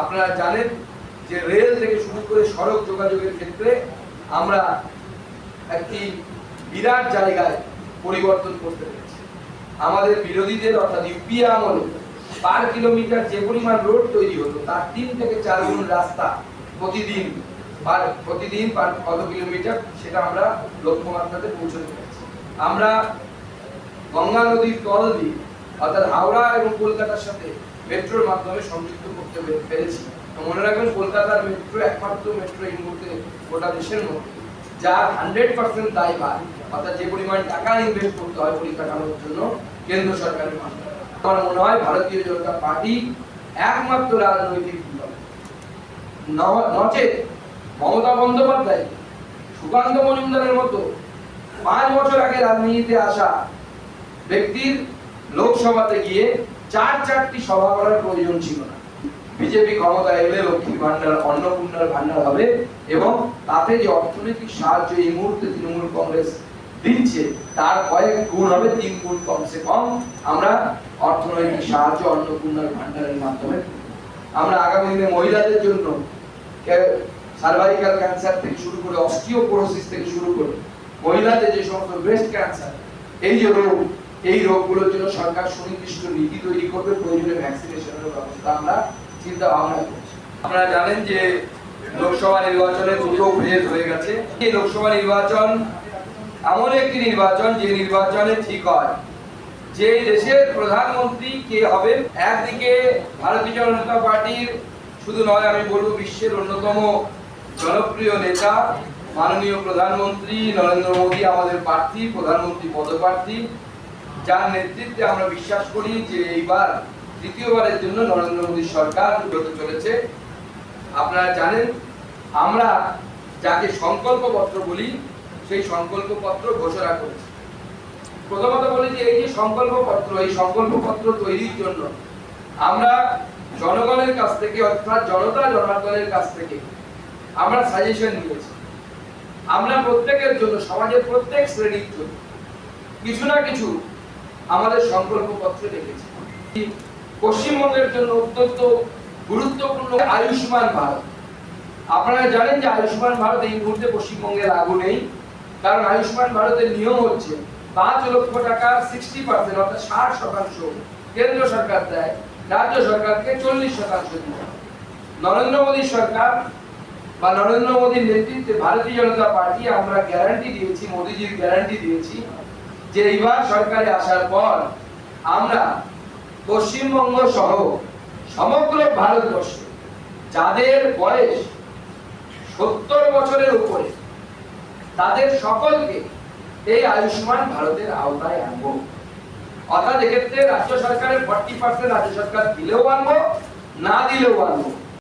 আপনারা জানেন যে রেল থেকে শুরু করে সড়ক যোগাযোগের ক্ষেত্রে আমরা একটি বিরাট জায়গায় পরিবর্তন করতে পেরেছি। আমাদের বিরোধীদের অর্থাৎ ইউপিএ আমলে পার কিলোমিটার যে পরিমাণ রোড তৈরি হতো, তার তিন থেকে চার গুণ রাস্তা প্রতিদিন পার প্রতিদিন পার কত কিলোমিটার সেটা আমরা লক্ষ্যমাত্রাতে পৌঁছতে পেরেছি। আমরা গঙ্গা নদীর তল দিয়ে অর্থাৎ হাওড়া এবং কলকাতার সাথে মেট্রোর মাধ্যমে সংযুক্ত করতে পেরেছি। মনে রাখবেন, কলকাতার মেট্রো একমাত্র মেট্রো এই মুহূর্তে গোটা দেশের মধ্যে। যার হান্ড্রেড পার্সেন্ট দায়ভার অর্থাৎ যে পরিমাণ টাকা ইনভেস্ট করতে হয় পরিকাঠামোর জন্য, কেন্দ্র সরকারের মাধ্যমে। আমার মনে হয় ভারতীয় জনতা পার্টি একমাত্র রাজনৈতিক দল। নচেত মমতা বন্দ্যোপাধ্যায়, সুকান্ত মজুমদারের মতো পাঁচ বছর আগে রাজনীতিতে আসা ব্যক্তির লোকসভাতে গিয়ে চার চারটি সভা করার প্রয়োজন ছিল না। বিজেপি ক্ষমতায় এলে লক্ষ্মীর ভান্ডার অন্নপূর্ণার ভান্ডার হবে এবং তাতে যে অর্থনৈতিক সাহায্য এই মুহূর্তে তৃণমূল কংগ্রেস দিচ্ছে, তার কয়েক গুণ হবে, তিন গুণ কমসে কম আমরা অর্থনৈতিক সাহায্য অন্নপূর্ণার ভান্ডারের মাধ্যমে আমরা আগামী দিনে মহিলাদের জন্য সার্ভাইকাল ক্যান্সার থেকে শুরু করে অস্টিওপোরোসিস থেকে শুরু করে মহিলাদের যে সমস্ত ব্রেস্ট ক্যান্সার, এই যে রোগ এই রোগগুলোর জন্য সরকার সুনির্দিষ্ট নীতি তৈরি করবে, প্রয়োজনে ভ্যাকসিনেশনের ব্যবস্থা আমরা চিন্তা ভাবনা করছি। আপনারা জানেন যে লোকসভা নির্বাচনে দুটো ফেজ হয়ে গেছে। এই লোকসভা নির্বাচন এমন একটি নির্বাচন যে নির্বাচনে ঠিক হয়। যে দেশের প্রধানমন্ত্রী কে হবেন, একদিকে ভারতীয় জনতা পার্টির শুধু নয়, আমি বলব বিশ্বের অন্যতম জনপ্রিয় নেতা, মাননীয় প্রধানমন্ত্রী নরেন্দ্র মোদী, আমাদের প্রার্থী, প্রধানমন্ত্রী পদপ্রার্থী যার নেতৃত্বে আমরা বিশ্বাস করি যে এইবার তৃতীয়বারের জন্য নরেন্দ্র মোদী সরকার হতে চলেছে। আপনারা জানেন, আমরা যাকে সংকল্পপত্র বলি, সেই সংকল্পপত্র ঘোষণা করেছি। প্রথমত বলি যে এই যে সংকল্পপত্র, এই সংকল্পপত্র তৈরির জন্য আমরা জনগণের কাছ থেকে, অর্থাৎ জনতা জনার্দনের কাছ থেকে আমরা সাজেশন নিয়েছি। আমরা প্রত্যেকের জন্য, সমাজের প্রত্যেক শ্রেণির জন্য কিছু না কিছু আমাদের সংকল্পপত্রে রেখেছি পশ্চিমবঙ্গের জন্য অত্যন্ত গুরুত্বপূর্ণ আয়ুষ্মান ভারত। আপনারা জানেন যে আয়ুষ্মান ভারত এই মুহূর্তে পশ্চিমবঙ্গে লাগু নেই। কারণ আয়ুষ্মান ভারতের নিয়ম হচ্ছে পাঁচ লক্ষ টাকা সিক্সটি পার্সেন্ট অর্থাৎ ষাট শতাংশ কেন্দ্র সরকার দেয়, রাজ্য সরকারকে চল্লিশ শতাংশ দিতে। নরেন্দ্র মোদী সরকার বা নরেন্দ্র মোদীর নেতৃত্বে ভারতীয় জনতা পার্টি আমরা গ্যারান্টি দিয়েছি, মোদীজির গ্যারান্টি দিয়েছি। যে এইবার সরকারে আসার পর আমরা পশ্চিমবঙ্গ সহ সমগ্র ভারতবর্ষে যাদের বয়স সত্তর বছরের উপরে, তাদের সকলকে এই আয়ুষ্মান ভারতের আওতায় আনব। অর্থাৎ এক্ষেত্রে রাজ্য সরকারের ফর্টি পার্সেন্ট রাজ্য সরকার দিলেও আনব, না দিলেও আনব।